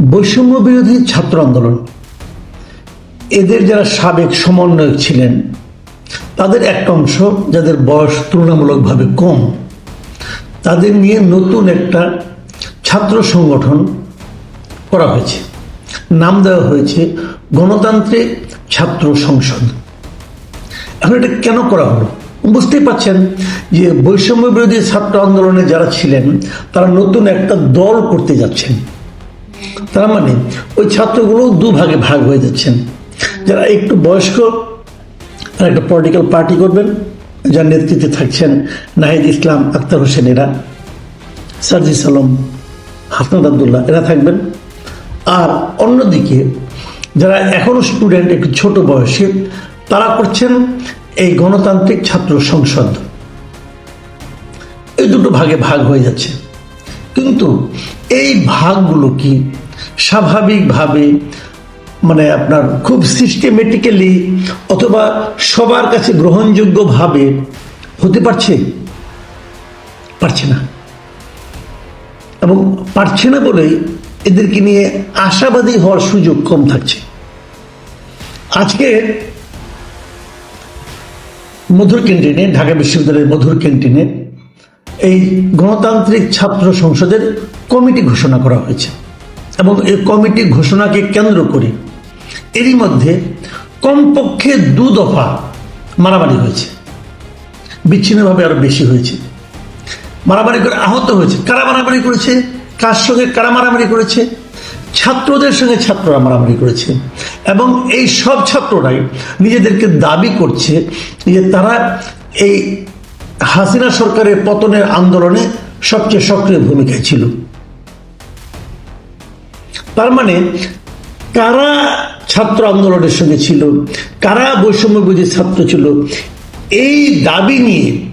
বৈষম্য বিরোধী ছাত্র আন্দোলন। এদের যারা সাবেক সমন্বয়ক ছিলেন, তাদের একটা অংশ যাদের বয়স তুলনামূলকভাবে কম, তাদের নিয়ে নতুন একটা ছাত্র সংগঠন করা হয়েছে। নাম দেওয়া হয়েছে গণতান্ত্রিক ছাত্র সংসদ। এখন এটা কেন করা হলো? বুঝতেই পাচ্ছেন যে বৈষম্য বিরোধী ছাত্র আন্দোলনে যারা ছিলেন, তারা নতুন একটা দল করতে যাচ্ছেন। তার মানে ওই ছাত্রগুলো দুভাগে ভাগ হয়ে যাচ্ছেন। যারা একটু বয়স্ক, তারা একটা পলিটিক্যাল পার্টি করবেন, যার নেতৃত্বে থাকছেন নাহিদ ইসলাম, আক্তার হোসেন এরা, সার্জিস আলম হাসনাদ আবদুল্লাহ, এরা থাকবেন। আর অন্যদিকে যারা এখনও স্টুডেন্ট একটু ছোট বয়সে, তারা করছেন এই গণতান্ত্রিক ছাত্র সংসদ। এই দুটো ভাগে ভাগ হয়ে যাচ্ছে। কিন্তু এই ভাগগুলো কি স্বাভাবিকভাবে মানে আপনার খুব সিস্টেমেটিক্যালি অথবা সবার কাছে গ্রহণযোগ্যভাবে হতে পারছে? পারছে না। এবং পারছে না বলেই এদেরকে নিয়ে আশাবাদী হওয়ার সুযোগ কম থাকছে। আজকে মধুর ক্যান্টিনে, ঢাকা বিশ্ববিদ্যালয়ের মধুর ক্যান্টিনে এই গণতান্ত্রিক ছাত্র সংসদের কমিটি ঘোষণা করা হয়েছে। এবং এই কমিটি ঘোষণাকে কেন্দ্র করে এরই মধ্যে কমপক্ষে দু দফা মারামারি হয়েছে। বিচ্ছিন্নভাবে আরও বেশি হয়েছে। মারামারি করে আহত হয়েছে। কারা মারামারি করেছে? কার সঙ্গে কারা মারামারি করেছে? ছাত্রদের সঙ্গে ছাত্ররা মারামারি করেছে। এবং এই সব ছাত্ররাই নিজেদেরকে দাবি করছে যে তারা এই হাসিনা সরকারের পতনের আন্দোলনে সবচেয়ে সক্রিয় ভূমিকায় ছিল। তার মানে কারা ছাত্র আন্দোলনের সঙ্গে ছিল? কারা বৈষম্য বিরোধী ছাত্র ছিল? এই দাবি নিয়ে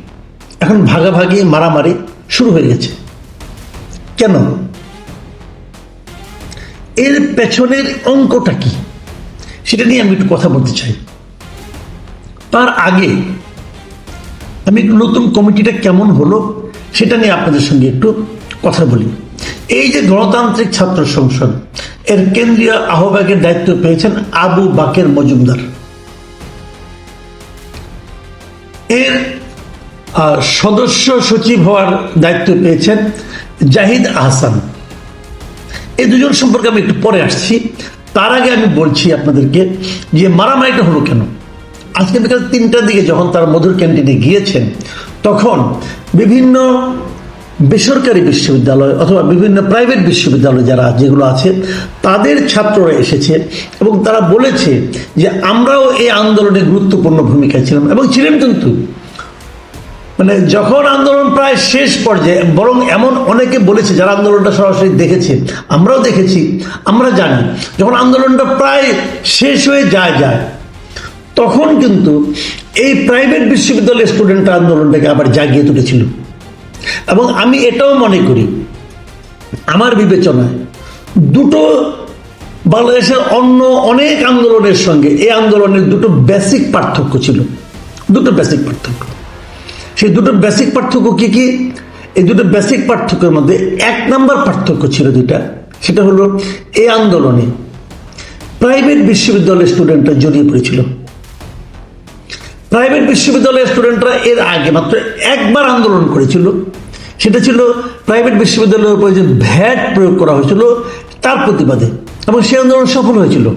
এখন ভাগাভাগি, মারামারি শুরু হয়ে গেছে। কেন? এর পেছনের অঙ্কটা কি? সেটা নিয়ে আমি একটু কথা বলতে চাই। তার আগে আমি একটু নতুন কমিটিটা কেমন হলো, সেটা নিয়ে আপনাদের সঙ্গে একটু কথা বলি। এই যে গণতান্ত্রিক ছাত্র সংসদ, এর কেন্দ্রীয় আহ্বায়কের দায়িত্ব পেয়েছেন আবু বাকের মজুমদার। এর সদস্য সচিব হওয়ার দায়িত্ব পেয়েছেন জাহিদ আহসান। এই দুজন সম্পর্কে আমি একটু পরে আসছি। তার আগে আমি বলছি আপনাদেরকে যে মারামারিটা হলো কেন? আজকে বিকাল তিনটার দিকে যখন তারা মধুর ক্যান্টিনে গিয়েছেন, তখন বিভিন্ন বেসরকারি বিশ্ববিদ্যালয় অথবা বিভিন্ন প্রাইভেট বিশ্ববিদ্যালয় যারা যেগুলো আছে, তাদের ছাত্ররা এসেছে এবং তারা বলেছে যে আমরাও এই আন্দোলনে গুরুত্বপূর্ণ ভূমিকায় ছিলাম এবং ছিলেন কিন্তু। মানে যখন আন্দোলন প্রায় শেষ পর্যায়ে, বরং এমন অনেকে বলেছে যারা আন্দোলনটা সরাসরি দেখেছে, আমরাও দেখেছি, আমরা জানি, যখন আন্দোলনটা প্রায় শেষ হয়ে যায় যায়, তখন কিন্তু এই প্রাইভেট বিশ্ববিদ্যালয়ের স্টুডেন্টরা আন্দোলনটাকে আবার জাগিয়ে তুলেছিল। এবং আমি এটাও মনে করি, আমার বিবেচনায় দুটো বাংলাদেশের অন্য অনেক আন্দোলনের সঙ্গে এই আন্দোলনের দুটো বেসিক পার্থক্য ছিল। দুটো বেসিক পার্থক্য। সেই দুটো বেসিক পার্থক্য কি কি? এই দুটো বেসিক পার্থক্যের মধ্যে এক নাম্বার পার্থক্য ছিল দুইটা, সেটা হলো এই আন্দোলনে প্রাইভেট বিশ্ববিদ্যালয়ের স্টুডেন্টরা জড়িয়ে পড়েছিল। প্রাইভেট বিশ্ববিদ্যালয়ের স্টুডেন্টরা এর আগে মাত্র একবার আন্দোলন করেছিল। সেটা ছিল প্রাইভেট বিশ্ববিদ্যালয়ের উপরে যে ভ্যাট প্রয়োগ করা হয়েছিল, তার প্রতিবাদে। এবং সেই আন্দোলন সফল হয়েছিল।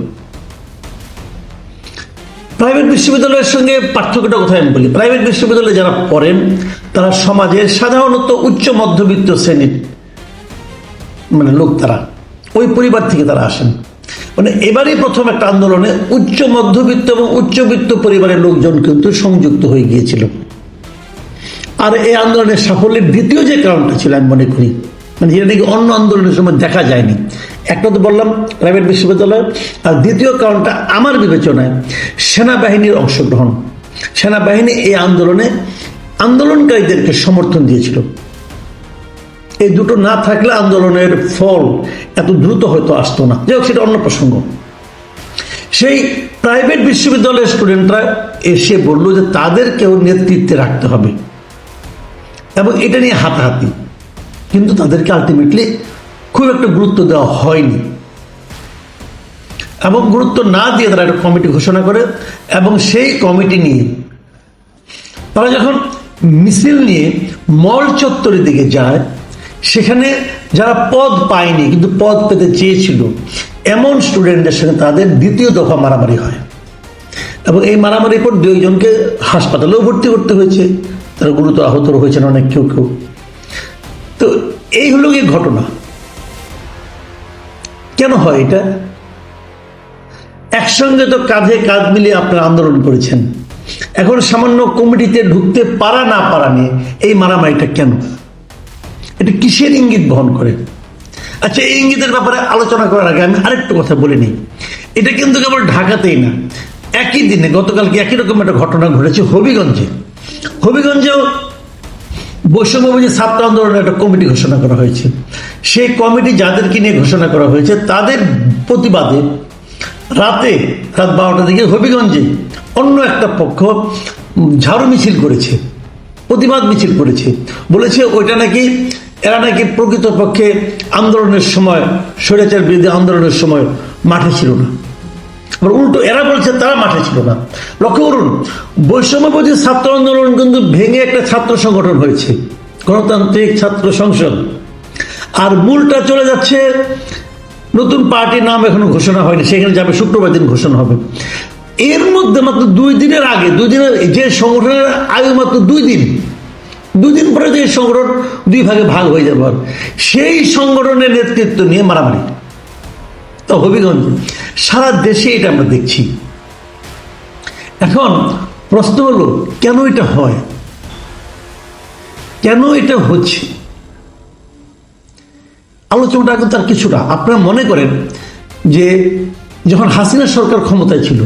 প্রাইভেট বিশ্ববিদ্যালয়ের সঙ্গে পার্থক্যটা কোথায় আমি বলি? প্রাইভেট বিশ্ববিদ্যালয়ে যারা পড়েন, তারা সমাজের সাধারণত উচ্চ মধ্যবিত্ত শ্রেণির মানে লোক তারা। ওই পরিবার থেকে তারা আসেন। মানে এবারই প্রথম একটা আন্দোলনে উচ্চ মধ্যবিত্ত এবং উচ্চবিত্ত পরিবারের লোকজন কিন্তু সংযুক্ত হয়ে গিয়েছিল। আর এই আন্দোলনের সাফল্যের দ্বিতীয় যে কারণটা ছিল আমি মনে করি মানে যেটা নাকি অন্য আন্দোলনের সময় দেখা যায়নি। একটা তো বললাম প্রাইভেট বিশ্ববিদ্যালয়, আর দ্বিতীয় কারণটা আমার বিবেচনায় সেনাবাহিনীর অংশগ্রহণ। সেনাবাহিনী এই আন্দোলনে আন্দোলনকারীদেরকে সমর্থন দিয়েছিল। এই দুটো না থাকলে আন্দোলনের ফল এত দ্রুত হয়তো আসতো না। যাই হোক, সেটা অন্য প্রসঙ্গ। সেই প্রাইভেট বিশ্ববিদ্যালয়ের স্টুডেন্টরা এসে বলল যে তাদেরকেও নেতৃত্বে রাখতে হবে। এবং এটা নিয়ে হাতাহাতি। কিন্তু তাদেরকে আলটিমেটলি খুব একটা গুরুত্ব দেওয়া হয়নি। এবং গুরুত্ব না দিয়ে তারা একটা কমিটি ঘোষণা করে এবং সেই কমিটি নিয়ে তারা যখন মিছিল নিয়ে মল চত্বরের দিকে যায় সেখানে যারা পদ পায়নি, কিন্তু পদ পেতে চেয়েছিল, এমন স্টুডেন্টদের সঙ্গে তাদের দ্বিতীয় দফা মারামারি হয়। এবং এই মারামারির পর দুইজনকে হাসপাতালেও ভর্তি করতে হয়েছে। তারা গুরুতর আহত হয়েছেন অনেক কেউ কেউ। তো এই হলো গিয়ে ঘটনা। কেন হয় এটা? একসঙ্গে তো কাঁধে কাঁধ মিলিয়ে আপনারা আন্দোলন করেছেন। এখন সামান্য কমিটিতে ঢুকতে পারা না পারা নিয়ে এই মারামারিটা কেন? এটা কিসের ইঙ্গিত বহন করে? আচ্ছা এই ইঙ্গিতের ব্যাপারে আলোচনা করার আগে আমি আরেকটু কথা বলে নিই। এটা কিন্তু কেবল ঢাকাতেই না, একই দিনে, গতকালকে একই রকম একটা ঘটনা ঘটেছে হবিগঞ্জে। হবিগঞ্জেও বৈষম্যবাদী ছাত্র আন্দোলনের একটা কমিটি ঘোষণা করা হয়েছে। সেই কমিটি যাদেরকে নিয়ে ঘোষণা করা হয়েছে, তাদের প্রতিবাদে রাতে রাত বারোটার দিকে হবিগঞ্জে অন্য একটা পক্ষ ঝাড়ু মিছিল করেছে, প্রতিবাদ মিছিল করেছে। বলেছে ওইটা নাকি এরা নাকি প্রকৃতপক্ষে আন্দোলনের সময়, স্বৈরাচার বিরুদ্ধে আন্দোলনের সময় মাঠে ছিল না। আবার উল্টো, এরা বলছে তারা মাঠে ছিল না। লক্ষ্য করুন, বৈষম্যবাদী ছাত্র আন্দোলন কিন্তু ভেঙে একটা ছাত্র সংগঠন হয়েছে, গণতান্ত্রিক ছাত্র সংসদ। আর মূলটা চলে যাচ্ছে, নতুন পার্টির নাম এখনও ঘোষণা হয়নি, সেখানে যাবে শুক্রবার দিন ঘোষণা হবে। এর মধ্যে মাত্র দুই দিনের আগে, দুই দিনের, যে সংগঠনের আয়ু মাত্র দুই দিন দুই দিন পরে যে সংগঠন দুই ভাগে ভাগ হয়ে যাবে সেই সংগঠনের নেতৃত্ব নিয়ে মারামারি। তো হবিগঞ্জ সারা দেশে এটা আমরা দেখছি। এখন প্রশ্ন হলো, কেন এটা হয়? কেন এটা হচ্ছে? আলোচনাটা এখন তার কিছুটা। আপনারা মনে করেন যে যখন হাসিনা সরকার ক্ষমতায় ছিল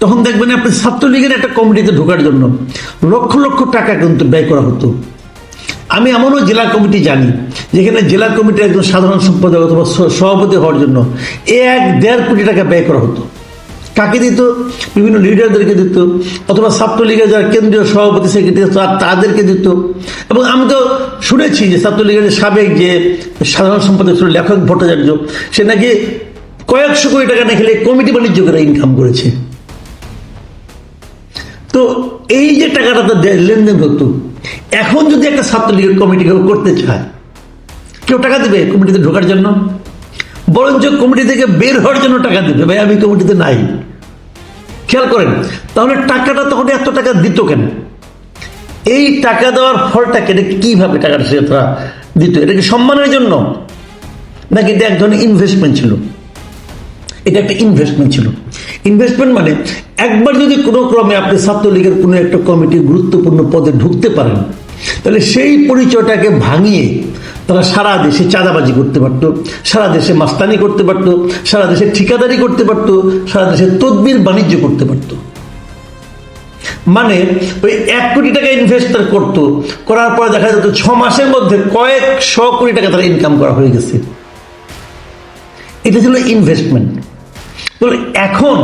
তখন দেখবেন আপনি ছাত্রলীগের একটা কমিটিতে ঢোকার জন্য লক্ষ লক্ষ টাকা কিন্তু ব্যয় করা হতো। আমি এমনও জেলা কমিটি জানি, যেখানে জেলা কমিটির একজন সাধারণ সম্পাদক অথবা সভাপতি হওয়ার জন্য এক দেড় কোটি টাকা ব্যয় করা হতো। কাকে দিত? বিভিন্ন লিডারদেরকে দিত, অথবা ছাত্রলীগের যারা কেন্দ্রীয় সভাপতি, সেক্রেটারি তাদেরকে দিত। এবং আমি তো শুনেছি যে ছাত্রলীগের যে সাবেক যে সাধারণ সম্পাদক ছিল, লেখক ভট্টাচার্য, সে নাকি কয়েকশো কোটি টাকা না খেলে কমিটি বাণিজ্য করে ইনকাম করেছে। তো এই যে টাকাটা তো লেনদেন হতো, এখন যদি একটা ছাত্রলীগের কমিটি কেউ করতে চায়, কেউ টাকা দেবে কমিটিতে ঢোকার জন্য? বরঞ্চ কমিটি থেকে বের হওয়ার জন্য টাকা দেবে। ভাই, আমি কমিটিতে নাই। খেয়াল করেন, তাহলে টাকাটা তখন এত টাকা দিত কেন? এই টাকা দেওয়ার ফলটাকে এটা কীভাবে টাকাটা সে তারা দিত? এটা কি সম্মানের জন্য? নাকি এটা এক ধরনের ইনভেস্টমেন্ট ছিল? এটা একটা ইনভেস্টমেন্ট ছিল। ইনভেস্টমেন্ট মানে একবার যদি কোনো ক্রমে আপনি ছাত্রলীগের কোনো একটা কমিটির গুরুত্বপূর্ণ পদে ঢুকতে পারেন, তাহলে সেই পরিচয়টাকে ভাঙিয়ে তারা সারা দেশে চাঁদাবাজি করতে পারত, সারা দেশে মাস্তানি করতে পারত, সারা দেশে ঠিকাদারি করতে পারত, সারা দেশে তদবির বাণিজ্য করতে পারত। মানে ওই এক কোটি টাকা ইনভেস্ট করতো, করার পর দেখা যেত ছ মাসের মধ্যে কয়েক শ কোটি টাকা তারা ইনকাম করা হয়ে গেছে। এটা ছিল ইনভেস্টমেন্ট এখন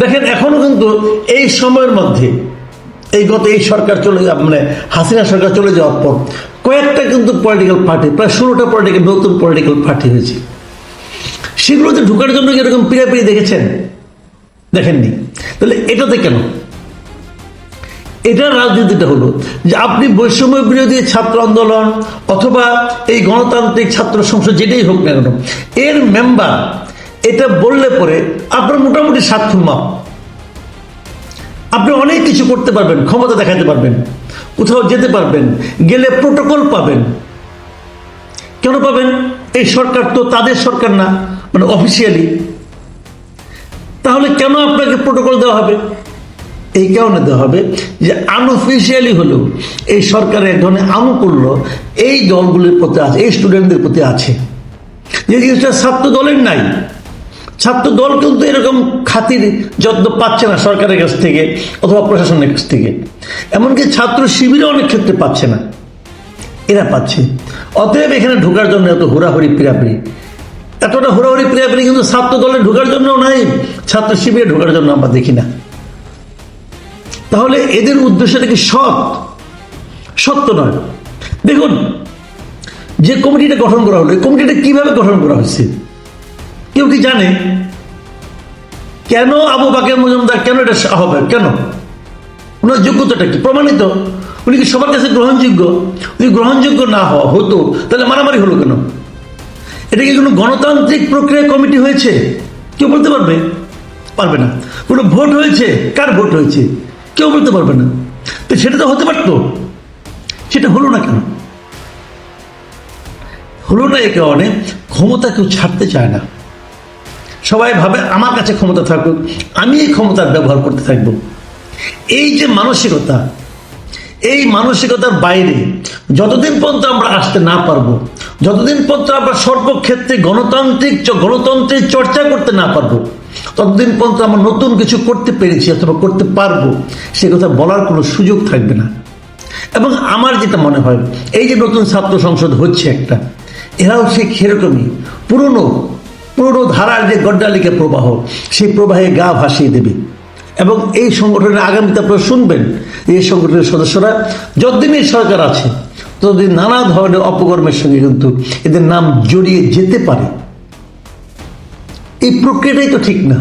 দেখেন, এখনও কিন্তু এই সময়ের মধ্যে, এই গত এই সরকার চলে মানে হাসিনা সরকার চলে যাওয়ার পর কয়েকটা কিন্তু পলিটিক্যাল পার্টি প্রায় ষোলোটা পলিটিক্যাল নতুন পলিটিক্যাল পার্টি হয়েছে। সেগুলোতে ঢুকার জন্য কি এরকম পিড়াপিড়ি দেখেছেন? দেখেননি। তাহলে এটাতে কেন? এটার রাজনীতিটা হলো যে আপনি বৈষম্য বিরোধী ছাত্র আন্দোলন অথবা এই গণতান্ত্রিক ছাত্র সংসদ যেটাই হোক না কেন, এর মেম্বার এটা বললে পরে আপনার মোটামুটি স্বার্থ মাপ। আপনি অনেক কিছু করতে পারবেন, ক্ষমতা দেখাতে পারবেন, কোথাও যেতে পারবেন, গেলে প্রোটোকল পাবেন। কেন পাবেন? এই সরকার তো তাদের সরকার না মানে অফিসিয়ালি তাহলে কেন আপনাকে প্রোটোকল দেওয়া হবে? এই কারণে দেওয়া হবে যে আনঅফিসিয়ালি হলেও এই সরকারের এক ধরনের আনুকূল্য এই দলগুলির প্রতি আছে, এই স্টুডেন্টদের প্রতি আছে। যে জিনিসটা ছাত্র দলের নাই ছাত্র দল কিন্তু এরকম খাতির যত্ন পাচ্ছে না সরকারের কাছ থেকে অথবা প্রশাসনের কাছ থেকে। এমনকি ছাত্র শিবিরে অনেক ক্ষেত্রে পাচ্ছে না। এরা পাচ্ছে। অতএব এখানে ঢোকার জন্য এত হুড়াহুড়ি পিড়াপিড়ি। এতটা হুড়াহুড়ি পিড়াপিড়ি কিন্তু ছাত্র দলে ঢোকার জন্য নাই, ছাত্র শিবিরে ঢোকার জন্য আমরা দেখি না। তাহলে এদের উদ্দেশ্যটা কি সৎ? সত্য নয়। দেখুন, যে কমিটিটা গঠন করা হলো, এই কমিটিটা কীভাবে গঠন করা হয়েছে? কেউ কি জানে? কেন আবু বাকের মজুমদার কেন এটা হবে? কেন? ওনার যোগ্যতাটা কি? প্রমাণিত? উনি কি সবার কাছে গ্রহণযোগ্য? উনি গ্রহণযোগ্য না হওয়া হতো, তাহলে মারামারি হলো কেন? এটা কি কোনো গণতান্ত্রিক প্রক্রিয়া কমিটি হয়েছে? কেউ বলতে পারবে? পারবে না। কোনো ভোট হয়েছে? কার ভোট হয়েছে? কেউ বলতে পারবে না। তো সেটা তো হতে পারতো। সেটা হলো না কেন? হলো না এ কারণে ক্ষমতা কেউ ছাড়তে চায় না। সবাই ভাবে আমার কাছে ক্ষমতা থাকুক, আমি এই ক্ষমতার ব্যবহার করতে থাকব। এই যে মানসিকতা, এই মানসিকতার বাইরে যতদিন পর্যন্ত আমরা আসতে না পারব, যতদিন পর্যন্ত আমরা সর্বক্ষেত্রে গণতান্ত্রিক গণতন্ত্রের চর্চা করতে না পারব, ততদিন পর্যন্ত আমরা নতুন কিছু করতে পেরেছি অথবা করতে পারব, সে কথা বলার কোনো সুযোগ থাকবে না। এবং আমার যেটা মনে হয়, এই যে নতুন ছাত্র সংসদ হচ্ছে একটা, এরাও সে সেরকমই পুরনো পুরনো ধারার যে গড্ডালিকা প্রবাহ, সেই প্রবাহে গা ভাসিয়ে দেবে। এবং এই সংগঠনের আগামীতে আপনারা শুনবেন এই সংগঠনের সদস্যরা, যতদিন এই সরকার আছে, ততদিন নানা ধরনের অপকর্মের সঙ্গে কিন্তু এদের নাম জড়িয়ে যেতে পারে। এই প্রক্রিয়াটাই তো ঠিক না।